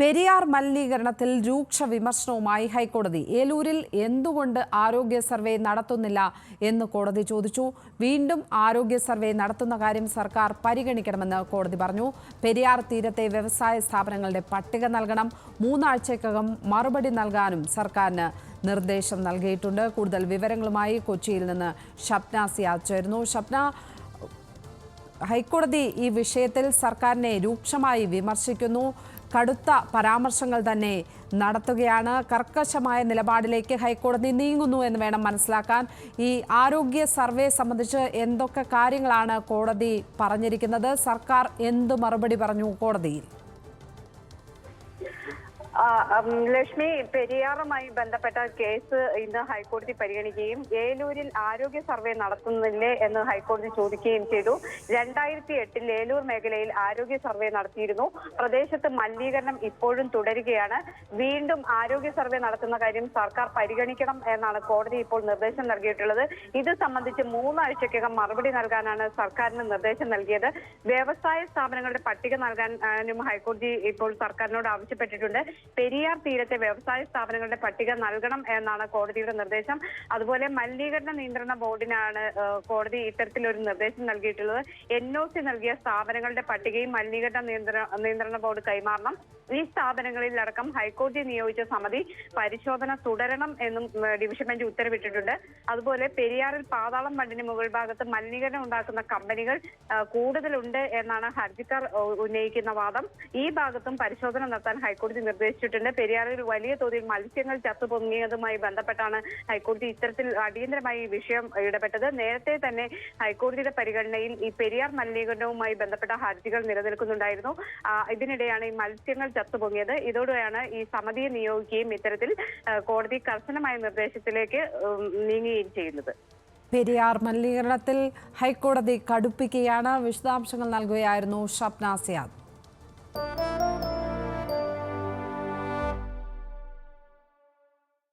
പെരിയാർ മലിനീകരണത്തിൽ രൂക്ഷ വിമർശനവുമായി ഹൈക്കോടതി. ഏലൂരിൽ എന്തുകൊണ്ട് ആരോഗ്യ സർവേ നടത്തുന്നില്ല എന്ന് കോടതി ചോദിച്ചു. വീണ്ടും ആരോഗ്യ സർവേ നടത്തുന്ന കാര്യം സർക്കാർ പരിഗണിക്കണമെന്ന് കോടതി പറഞ്ഞു. പെരിയാർ തീരത്തെ വ്യവസായ സ്ഥാപനങ്ങളുടെ പട്ടിക നൽകണം. മൂന്നാഴ്ചക്കകം മറുപടി നൽകാനും സർക്കാരിന് നിർദ്ദേശം നൽകിയിട്ടുണ്ട്. കൂടുതൽ വിവരങ്ങളുമായി കൊച്ചിയിൽ നിന്ന് ഷപ്ന സിയാദ് ചേരുന്നു. ഷപ്ന ഹൈക്കോടതി ഈ വിഷയത്തിൽ സർക്കാരിനെ രൂക്ഷമായി വിമർശിക്കുന്നു. കടുത്ത പരാമർശങ്ങൾ തന്നെ നടത്തുകയാണ്. കർക്കശമായ നിലപാടിലേക്ക് ഹൈക്കോടതി നീങ്ങുന്നു എന്ന് വേണം മനസ്സിലാക്കാൻ. ഈ ആരോഗ്യ സർവേ സംബന്ധിച്ച് എന്തൊക്കെ കാര്യങ്ങളാണ് കോടതി പറഞ്ഞിരിക്കുന്നത്? സർക്കാർ എന്തു മറുപടി പറഞ്ഞു കോടതിയിൽ? ലക്ഷ്മി പെരിയാറുമായി ബന്ധപ്പെട്ട കേസ് ഇന്ന് ഹൈക്കോടതി പരിഗണിക്കുകയും ഏലൂരിൽ ആരോഗ്യ സർവേ നടത്തുന്നില്ലേ എന്ന് ഹൈക്കോടതി ചോദിക്കുകയും ചെയ്തു. രണ്ടായിരത്തി എട്ടിൽ ഏലൂർ മേഖലയിൽ ആരോഗ്യ സർവേ നടത്തിയിരുന്നു. പ്രദേശത്ത് മലിനീകരണം ഇപ്പോഴും തുടരുകയാണ്. വീണ്ടും ആരോഗ്യ സർവേ നടത്തുന്ന കാര്യം സർക്കാർ പരിഗണിക്കണം എന്നാണ് കോടതി ഇപ്പോൾ നിർദ്ദേശം നൽകിയിട്ടുള്ളത്. ഇത് സംബന്ധിച്ച് മൂന്നാഴ്ചക്കകം മറുപടി നൽകാനാണ് സർക്കാരിന് നിർദ്ദേശം നൽകിയത്. വ്യവസായ സ്ഥാപനങ്ങളുടെ പട്ടിക നൽകാനും ഹൈക്കോടതി ഇപ്പോൾ സർക്കാരിനോട് ആവശ്യപ്പെട്ടിട്ടുണ്ട്. പെരിയാർ തീരത്തെ വ്യവസായ സ്ഥാപനങ്ങളുടെ പട്ടിക നൽകണം എന്നാണ് കോടതിയുടെ നിർദ്ദേശം. അതുപോലെ മലിനീകരണ നിയന്ത്രണ ബോർഡിനാണ് കോടതി ഇത്തരത്തിലൊരു നിർദ്ദേശം നൽകിയിട്ടുള്ളത്. എൻ ഒ സി നൽകിയ സ്ഥാപനങ്ങളുടെ പട്ടികയും മലിനീകരണ നിയന്ത്രണ ബോർഡ് കൈമാറണം. ഈ സ്ഥാപനങ്ങളിലടക്കം ഹൈക്കോടതി നിയോഗിച്ച സമിതി പരിശോധന തുടരണം എന്നും ഡിവിഷൻ ബെഞ്ച് ഉത്തരവിട്ടിട്ടുണ്ട്. അതുപോലെ പെരിയാറിൽ പാതാളം ബണ്ടിന് മുകൾ ഭാഗത്ത് മലിനീകരണം ഉണ്ടാക്കുന്ന കമ്പനികൾ കൂടുതലുണ്ട് എന്നാണ് ഹർജിക്കാർ ഉന്നയിക്കുന്ന വാദം. ഈ ഭാഗത്തും പരിശോധന നടത്താൻ ഹൈക്കോടതി നിർദ്ദേശിച്ചിട്ടുണ്ട് പെരിയാറിൽ വലിയ തോതിൽ മത്സ്യങ്ങൾ ചത്തുപൊങ്ങിയതുമായി ബന്ധപ്പെട്ടാണ് ഹൈക്കോടതി ഇത്തരത്തിൽ അടിയന്തരമായി വിഷയം ഇടപെട്ടത്. നേരത്തെ തന്നെ ഹൈക്കോടതിയുടെ പരിഗണനയിൽ ഈ പെരിയാർ മലിനീകരണവുമായി ബന്ധപ്പെട്ട ഹർജികൾ നിലനിൽക്കുന്നുണ്ടായിരുന്നു. ഇതിനിടെയാണ് ഈ മത്സ്യങ്ങൾ ചത്തുപൊങ്ങിയത്. ഇതോടെയാണ് ഈ സമിതിയെ നിയോഗിക്കുകയും ഇത്തരത്തിൽ കോടതി കർശനമായ നിർദ്ദേശത്തിലേക്ക് നീങ്ങുകയും ചെയ്യുന്നത്. പെരിയാർ മലിനീകരണത്തിൽ ഹൈക്കോടതി കടുപ്പിക്കുകയാണ്. വിശദാംശങ്ങൾ നൽകുകയായിരുന്നു ഷപ്ന സിയാദ്.